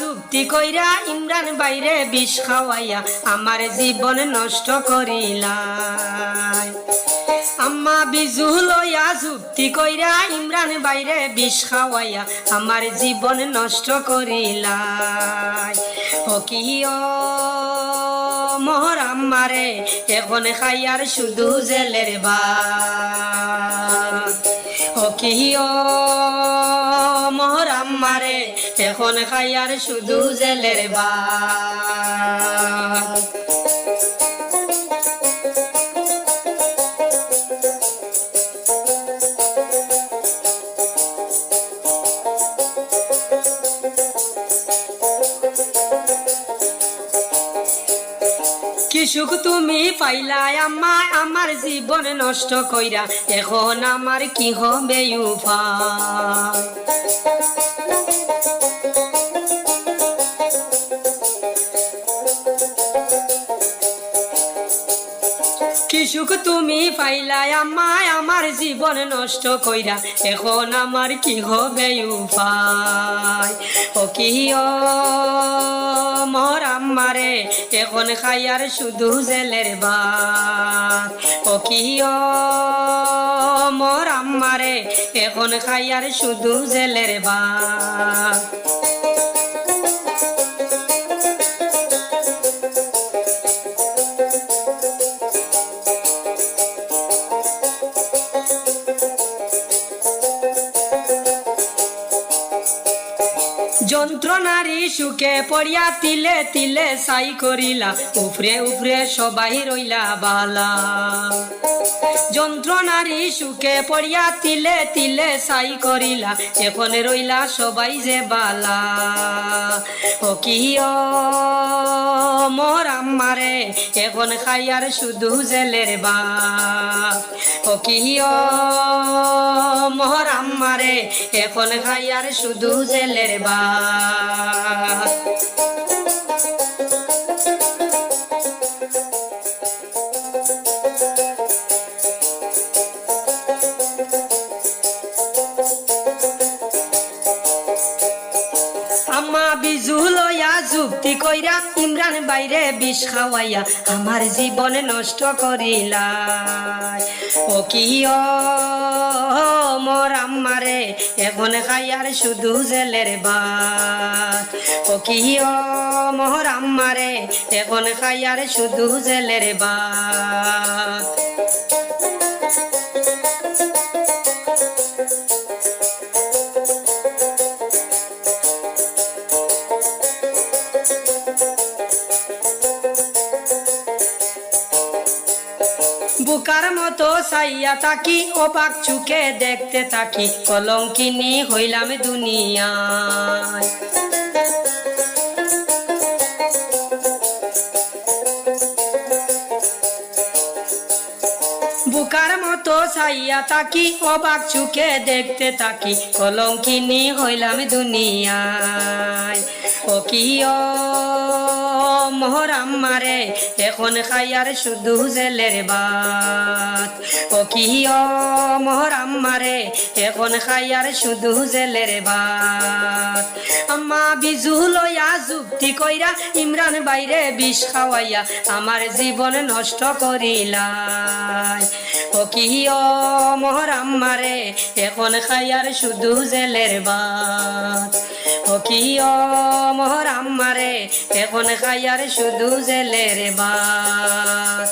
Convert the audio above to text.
যুক্তি কইরা ইমরান বাইরে বিষ খাওয়াইয়া আমার জীবন নষ্ট করিলাই। আম্মা বিজু লইয়া যুক্তি কইরা ইমরান বাইরে বিষ খাওয়াইয়া আমার জীবন নষ্ট করিলাই। ও কি মোহর আম্মারে, এখন খাইয়ার শুধু জেলের ভাত। ও মহরাম মারে এখন খাইয়ার শুধু জেলের ভাত সুখ তুমি পাইলাই আমার আমার জীবন নষ্ট কইরা। এখন আমার কি হবে উপায় সুখ তুমি পাইলাই আমায়, আমার জীবন নষ্ট কইরা। এখন আমার কি হবে উপায়? ও কি মোর আম্মারে, এখন খাইয়ার শুধু জেলের ভাত। ও কি মোর আম্মারে, এখন খাইয়ার শুধু জেলের ভাত। যন্ত্রণারি সুখে পড়িয়া তিলে তিলে সাই করিলা, উফরে উফরে সবাই রইলা বালা। যন্ত্রণারি সুখে পড়িয়া তিলে তিলে সাই করিলা, এখন রইলা সবাই যে বালা। ও কি মোর আম্মারে, এখন খাইয়ার শুধু জেলের বাপ। ও মহরাম মারে এখন খাইয়ার শুধু জেলের বাপ। যুক্তি কইরা ইমরান বাইরে বিষ খাওয়াইয়া আমার জীবন নষ্ট করিলাই। ও কি মোর আম্মারে এখন খাইয়ার শুধু জেলের ভাত। ও কি মোর আম্মারে এখন খাইয়ার শুধু জেলের ভাত। বুকার মতো সাইয়া তাকি অবাক চুকে দেখতে তাকি কলঙ্কিনী হইলাম দুনিয়ায়। বুকার মতো ছাইয়া তাকি অবাক চুকে দেখতে তাকি কলঙ্কিনী হইলাম দুনিয়ায়। ও কি মারে এখন খাইয়ার শুধু জেলের বা কি ও মোহর আম্মারে, এখন খাইয়ার শুধু জেলের ভাত। আম্মা বিজু লইয়া যুক্তি কইরা ইমরান বাইরে বিষ খাওয়াইয়া আমার জীবন নষ্ট করিলাই। ও কি ও মোহর আম্মারে, এখন খাইয়ার শুধু জেলের ভাত। ও কি ও মোহর আম্মারে, এখন খাইয়ার শুধু জেলের ভাত।